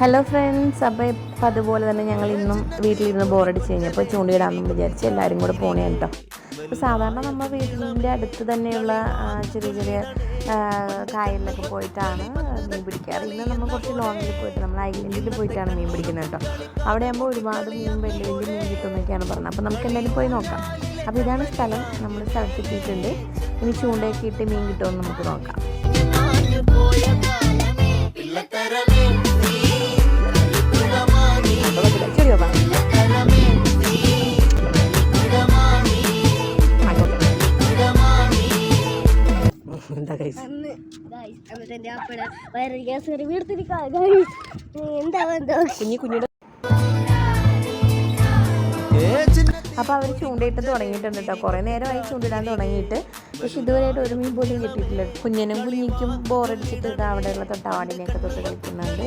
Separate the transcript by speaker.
Speaker 1: Hello friends അപ്പോൾ ഇപ്പം അതുപോലെ തന്നെ ഞങ്ങൾ ഇന്നും വീട്ടിലിരുന്ന് ബോറടിച്ച് കഴിഞ്ഞപ്പോൾ ചൂണ്ടിയിടാമെന്ന് വിചാരിച്ച് എല്ലാവരും കൂടെ പോണേ കേട്ടോ അപ്പോൾ സാധാരണ നമ്മൾ വീട്ടിന്റെ അടുത്ത് തന്നെയുള്ള ചെറിയ ചെറിയ കായലിലൊക്കെ പോയിട്ടാണ് മീൻ പിടിക്കാറ്. ഇന്ന് നമ്മൾ കുറച്ച് ലോങ്ങിൽ പോയിട്ട് നമ്മൾ ഐലൻഡിൽ പോയിട്ടാണ് മീൻ പിടിക്കുന്നത് കേട്ടോ അവിടെ ആകുമ്പോൾ ഒരുപാട് മീൻ വലിയ വലിയ മീൻ കിട്ടുമെന്നൊക്കെയാണ് പറഞ്ഞത്. അപ്പോൾ നമുക്ക് എന്തായാലും പോയി നോക്കാം. അപ്പോൾ ഇതാണ് സ്ഥലം. നമ്മൾ സ്ഥലത്തെത്തിയിട്ടുണ്ട്. ഇനി ചൂണ്ടയൊക്കെ ഇട്ട് മീൻ കിട്ടുമെന്ന് നമുക്ക് നോക്കാം. എന്താ
Speaker 2: ഗൈസ്
Speaker 1: കുഞ്ഞി കുഞ്ഞിയുടെ അപ്പോൾ അവർ ചൂണ്ടയിട്ട് തുടങ്ങിയിട്ടുണ്ട് കേട്ടോ കുറേ നേരമായി ചൂണ്ടിടാൻ തുടങ്ങിയിട്ട്. പക്ഷെ ഇതുവരെയായിട്ട് ഒരു മീൻ പോലും കിട്ടിയിട്ടില്ല. കുഞ്ഞിനും കുഞ്ഞിക്കും ബോറടിച്ചിട്ട് അവിടെയുള്ള തൊട്ടാവാടിനെയൊക്കെ തൊട്ട് കളിക്കുന്നുണ്ട്.